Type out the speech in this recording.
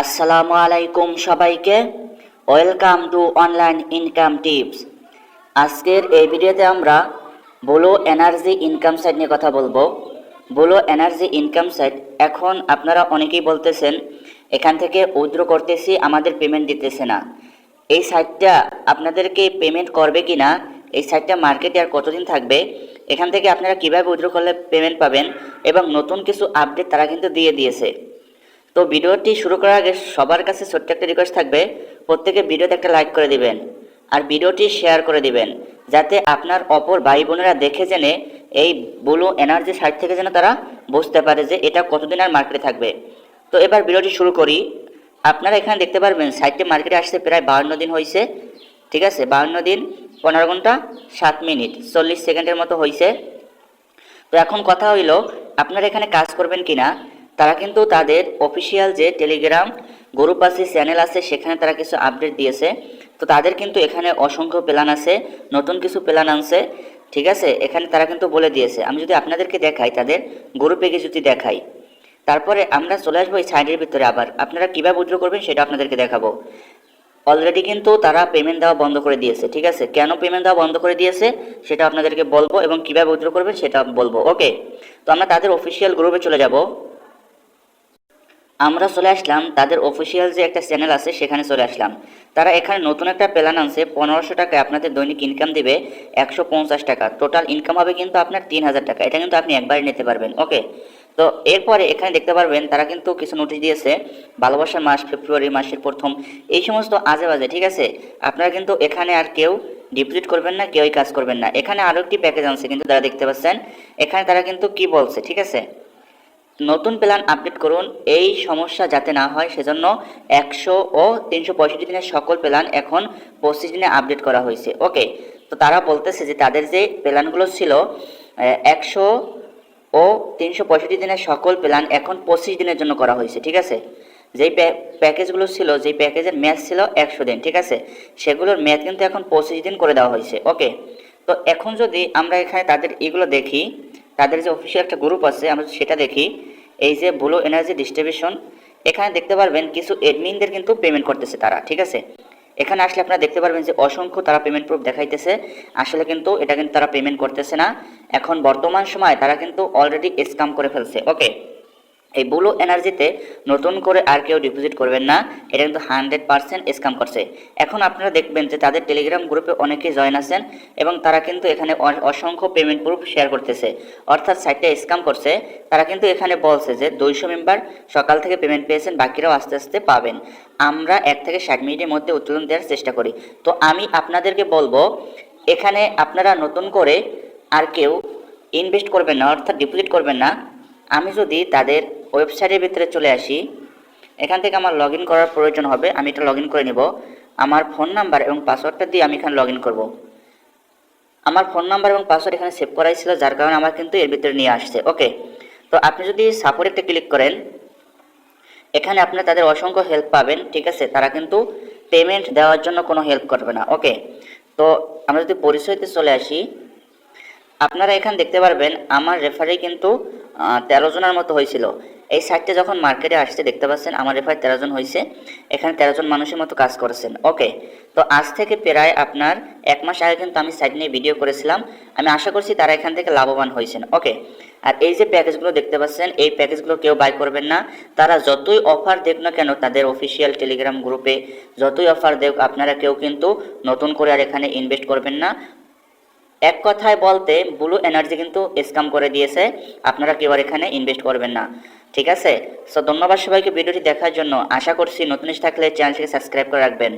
আসসালামু আলাইকুম সবাইকে। Welcome to online income tips আজকের এই ভিডিওতে আমরা ব্লু এনার্জি ইনকাম সাইট নিয়ে কথা বলব। ব্লু এনার্জি ইনকাম সাইট এখন আপনারা অনেকেই বলতেছেন, এখান থেকে উইথড্র করতেছি, আমাদের পেমেন্ট দিতেছে না। এই সাইটটা আপনাদেরকে পেমেন্ট করবে কি না এই সাইটটা মার্কেটে আর কতদিন থাকবে, এখান থেকে আপনারা কীভাবে উইথড্র করলে পেমেন্ট পাবেন, এবং নতুন কিছু আপডেট তারা কিন্তু দিয়ে দিয়েছে। তো ভিডিওটি শুরু করার আগে সবার কাছে ছোট্ট একটা রিকোয়েস্ট থাকবে প্রত্যেকে ভিডিওতে একটা লাইক করে দিবেন আর ভিডিওটি শেয়ার করে দিবেন, যাতে আপনার অপর ভাই বোনেরা দেখে জেনে এই ব্লু এনার্জি সাইট থেকে যেন তারা বুঝতে পারে যে এটা কতদিন আর মার্কেটে থাকবে। তো এবার ভিডিওটি শুরু করি। আপনারা এখানে দেখতে পারবেন সাইটটি মার্কেটে আসতে প্রায় বাহান্ন দিন হয়েছে ঠিক আছে? বাহান্ন দিন, পনেরো ঘণ্টা, সাত মিনিট, চল্লিশ সেকেন্ডের মতো হয়েছে তো এখন কথা হইল, আপনারা এখানে কাজ করবেন কিনা? তারা কিন্তু তাদের অফিসিয়াল যে টেলিগ্রাম গ্রুপ আছে চ্যানেল আছে, সেখানে তারা কিছু আপডেট দিয়েছে। তো তাদের কিন্তু এখানে অসংখ্য প্ল্যান আছে, নতুন কিছু প্ল্যান আনছে, ঠিক আছে? এখানে তারা কিন্তু বলে দিয়েছে। আমি যদি আপনাদেরকে দেখাই, তাদের গ্রুপে গিয়ে যদি দেখাই। তারপরে আমরা চলে আসব এই সাইডের ভিতরে আবার। আপনারা কীভাবে উদ্র করবেন সেটা আপনাদেরকে দেখাবো। অলরেডি কিন্তু তারা পেমেন্ট দেওয়া বন্ধ করে দিয়েছে, ঠিক আছে? কেন পেমেন্ট দেওয়া বন্ধ করে দিয়েছে, সেটা আপনাদেরকে বলব এবং কীভাবে উইথড্র করবেন সেটা বলব। ওকে তো আমরা তাদের অফিসিয়াল গ্রুপে চলে যাব। আমরা চলে আসলাম, তাদের অফিসিয়াল যে একটা চ্যানেল আছে, সেখানে চলে আসলাম। তারা এখানে নতুন একটা প্ল্যান আনছে, পনেরোশো টাকায় আপনাদের দৈনিক ইনকাম দেবে একশো পঞ্চাশ টাকা। টোটাল ইনকাম হবে কিন্তু আপনার তিন হাজার টাকা। এটা কিন্তু আপনি একবারই নিতে পারবেন ওকে তো এরপরে এখানে দেখতে পারবেন, তারা কিন্তু কিছু নোটিশ দিয়েছে, ভালোবাসার মাস, ফেব্রুয়ারি মাসের প্রথম। এই সমস্ত আজে বাজে ঠিক আছে? আপনারা কিন্তু এখানে আর কেউ ডিপোজিট করবেন না, কেউই কাজ করবেন না। এখানে আরও একটি প্যাকেজ আনছে, কিন্তু তারা দেখতে পাচ্ছেন, এখানে তারা কিন্তু কি বলছে, ঠিক আছে? নতুন প্ল্যান আপডেট করুন। এই সমস্যা যাতে না হয়, সেজন্য একশো ও তিনশো পঁয়ষট্টি দিনের সকল প্ল্যান এখন পঁচিশ দিনে আপডেট করা হয়েছে। ওকে তো তারা বলতেছে যে, তাদের যে প্ল্যানগুলো ছিল একশো ও তিনশো পঁয়ষট্টি দিনের সকল প্ল্যান এখন পঁচিশ দিনের জন্য করা হয়েছে। ঠিক আছে? যেই প্যাকেজগুলো ছিল, যেই প্যাকেজের ম্যাচ ছিল একশো দিন। ঠিক আছে? সেগুলোর ম্যাচ কিন্তু এখন পঁচিশ দিন করে দেওয়া হয়েছে। ওকে তো এখন যদি আমরা এখানে তাদের এগুলো দেখি তাদের যে অফিসিয়াল একটা গ্রুপ আছে, আমরা সেটা দেখি, এই যে ব্লু এনার্জি ডিস্ট্রিবিউশন এখানে দেখতে পারবেন কিছু এডমিনদের কিন্তু পেমেন্ট করতেছে তারা, ঠিক আছে? এখানে আসলে আপনারা দেখতে পারবেন যে অসংখ্য তারা পেমেন্ট প্রুফ দেখাইতেছে, আসলে কিন্তু এটা কিন্তু তারা পেমেন্ট করতেছে না। এখন বর্তমান সময় তারা কিন্তু অলরেডি স্কাম করে ফেলছে ওকে এই ব্লু এনার্জিতে নতুন করে আর কেউ ডিপোজিট করবেন না। এটা কিন্তু হান্ড্রেড পার্সেন্ট স্ক্যাম করছে। এখন আপনারা দেখবেন যে তাদের টেলিগ্রাম গ্রুপে অনেকে জয়েন আছেন এবং তারা কিন্তু এখানে অসংখ্য পেমেন্ট প্রুফ শেয়ার করতেছে। অর্থাৎ সাইটটা স্ক্যাম করছে। তারা কিন্তু এখানে বলছে যে দুইশো মেম্বার সকাল থেকে পেমেন্ট পেয়েছেন, বাকিরাও আস্তে আস্তে পাবেন। আমরা এক থেকে ষাট মিনিটের মধ্যে উত্তোলন দেওয়ার চেষ্টা করি। তো আমি আপনাদেরকে বলব, এখানে আপনারা নতুন করে আর কেউ ইনভেস্ট করবেন না, অর্থাৎ ডিপোজিট করবেন না। আমি যদি তাদের ওয়েবসাইটের ভিতরে চলে আসি। এখান থেকে আমার লগ করার প্রয়োজন হবে, আমি এটা লগ করে নিব। আমার ফোন নাম্বার এবং পাসওয়ার্ডটা দিয়ে আমি এখানে লগ ইন আমার ফোন নাম্বার এবং পাসওয়ার্ড এখানে সেভ করাই ছিল, যার কারণে আমার কিন্তু এর ভিতরে নিয়ে আসছে। ওকে তো আপনি যদি সাপোর্ট ক্লিক করেন, এখানে আপনি তাদের অসংখ্য হেল্প পাবেন, ঠিক আছে? তারা কিন্তু পেমেন্ট দেওয়ার জন্য কোনো হেল্প করবে না। ওকে তো আমরা যদি পরিচয়তে চলে আসি, আপনারা এখানে দেখতে পারবেন, আমার রেফারি কিন্তু তেরো জনের মতো হয়েছিল। এই সাইটটা যখন মার্কেটে আসছে, দেখতে পাচ্ছেন আমার রেফারি তেরো জন হয়েছে এখানে তেরো জন মানুষের মতো কাজ করেছেন। ওকে তো আজ থেকে প্রায় আপনার এক মাস আগে কিন্তু আমি সাইট নিয়ে ভিডিও করেছিলাম। আমি আশা করছি তারা এখান থেকে লাভবান হয়েছেন। ওকে আর এই যে প্যাকেজগুলো দেখতে পাচ্ছেন, এই প্যাকেজগুলো কেউ বাই করবেন না। তারা যতই অফার দেখ না কেন, তাদের অফিসিয়াল টেলিগ্রাম গ্রুপে যতই অফার দেখ, আপনারা কেউ কিন্তু নতুন করে আর এখানে ইনভেস্ট করবেন না। এক কথায় বলতে ব্লু এনার্জি কিন্তু স্ক্যাম করে দিয়েছে। আপনারা কেউ আর এখানে ইনভেস্ট করবেন না। ঠিক আছে? সো ধন্যবাদ সবাইকে ভিডিওটি দেখার জন্য। আশা করছি নতুন থাকলে চ্যানেলটিকে সাবস্ক্রাইব করে রাখবেন।